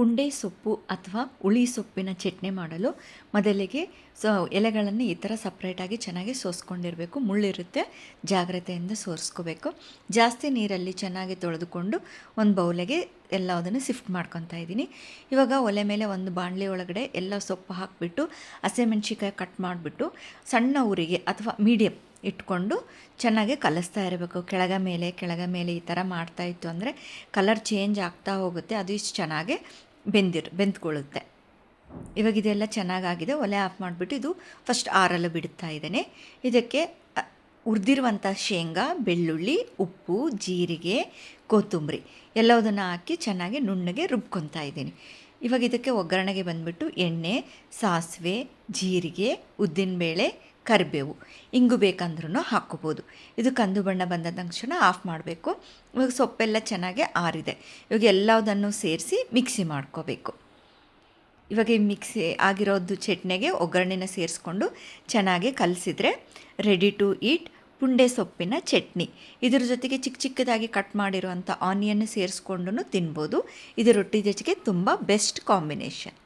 ಪುಂಡೆ ಸೊಪ್ಪು ಅಥವಾ ಹುಳಿ ಸೊಪ್ಪಿನ ಚಟ್ನಿ ಮಾಡಲು ಮೊದಲಿಗೆ ಸೊ ಎಲೆಗಳನ್ನು ಈ ಥರ ಸಪ್ರೇಟಾಗಿ ಚೆನ್ನಾಗಿ ಸೋಸ್ಕೊಂಡಿರಬೇಕು. ಮುಳ್ಳಿರುತ್ತೆ ಜಾಗ್ರತೆಯಿಂದ ಸೋರಿಸ್ಕೋಬೇಕು. ಜಾಸ್ತಿ ನೀರಲ್ಲಿ ಚೆನ್ನಾಗಿ ತೊಳೆದುಕೊಂಡು ಒಂದು ಬೌಲಿಗೆ ಎಲ್ಲದನ್ನು ಶಿಫ್ಟ್ ಮಾಡ್ಕೊತಾ ಇದ್ದೀನಿ. ಇವಾಗ ಒಲೆ ಮೇಲೆ ಒಂದು ಬಾಣಲಿ ಒಳಗಡೆ ಎಲ್ಲ ಸೊಪ್ಪು ಹಾಕಿಬಿಟ್ಟು ಹಸಿಮೆಣ್ಸಿಕಾಯಿ ಕಟ್ ಮಾಡಿಬಿಟ್ಟು, ಸಣ್ಣ ಊರಿಗೆ ಅಥವಾ ಮೀಡಿಯಮ್ ಇಟ್ಕೊಂಡು ಚೆನ್ನಾಗಿ ಕಲಿಸ್ತಾ ಇರಬೇಕು. ಕೆಳಗ ಮೇಲೆ ಕೆಳಗ ಮೇಲೆ ಈ ಥರ ಮಾಡ್ತಾ ಇತ್ತು ಅಂದರೆ ಕಲರ್ ಚೇಂಜ್ ಆಗ್ತಾ ಹೋಗುತ್ತೆ. ಅದು ಇಷ್ಟು ಚೆನ್ನಾಗಿ ಬೆಂದಿರ್, ಬೆಂದ್ಕೊಳ್ಳುತ್ತೆ. ಇವಾಗ ಇದೆಲ್ಲ ಚೆನ್ನಾಗಾಗಿದೆ, ಒಲೆ ಆಫ್ ಮಾಡಿಬಿಟ್ಟು ಇದು ಫಸ್ಟ್ ಆರಲ್ಲ ಬಿಡುತ್ತಾ ಇದ್ದೇನೆ. ಇದಕ್ಕೆ ಹುರಿದಿರುವಂಥ ಶೇಂಗಾ, ಬೆಳ್ಳುಳ್ಳಿ, ಉಪ್ಪು, ಜೀರಿಗೆ, ಕೊತ್ತಂಬರಿ ಎಲ್ಲದನ್ನು ಹಾಕಿ ಚೆನ್ನಾಗಿ ನುಣ್ಣಗೆ ರುಬ್ಕೊತಾ ಇದ್ದೀನಿ. ಇವಾಗ ಇದಕ್ಕೆ ಒಗ್ಗರಣೆಗೆ ಬಂದುಬಿಟ್ಟು ಎಣ್ಣೆ, ಸಾಸಿವೆ, ಜೀರಿಗೆ, ಉದ್ದಿನಬೇಳೆ ಕರಿಬೇವು. ಇಂಗು ಬೇಕಂದ್ರೂ ಹಾಕ್ಕೋಬೋದು. ಇದು ಕಂದು ಬಣ್ಣ ಬಂದ ತಕ್ಷಣ ಆಫ್ ಮಾಡಬೇಕು. ಇವಾಗ ಸೊಪ್ಪೆಲ್ಲ ಚೆನ್ನಾಗಿ ಆರಿದೆ. ಇವಾಗ ಎಲ್ಲದನ್ನು ಸೇರಿಸಿ ಮಿಕ್ಸಿ ಮಾಡ್ಕೋಬೇಕು. ಇವಾಗ ಈ ಮಿಕ್ಸಿ ಆಗಿರೋದು ಚಟ್ನಿಗೆ ಒಗ್ಗರಣೆನ ಸೇರಿಸ್ಕೊಂಡು ಚೆನ್ನಾಗಿ ಕಲಸಿದ್ರೆ ರೆಡಿ ಟು ಈಟ್ ಪುಂಡೆ ಸೊಪ್ಪಿನ ಚಟ್ನಿ. ಇದ್ರ ಜೊತೆಗೆ ಚಿಕ್ಕ ಚಿಕ್ಕದಾಗಿ ಕಟ್ ಮಾಡಿರುವಂಥ ಆನಿಯನ್ ಸೇರಿಸ್ಕೊಂಡು ತಿನ್ಬೋದು. ಇದು ರೊಟ್ಟಿ ಜೊತೆಗೆ ತುಂಬ ಬೆಸ್ಟ್ ಕಾಂಬಿನೇಷನ್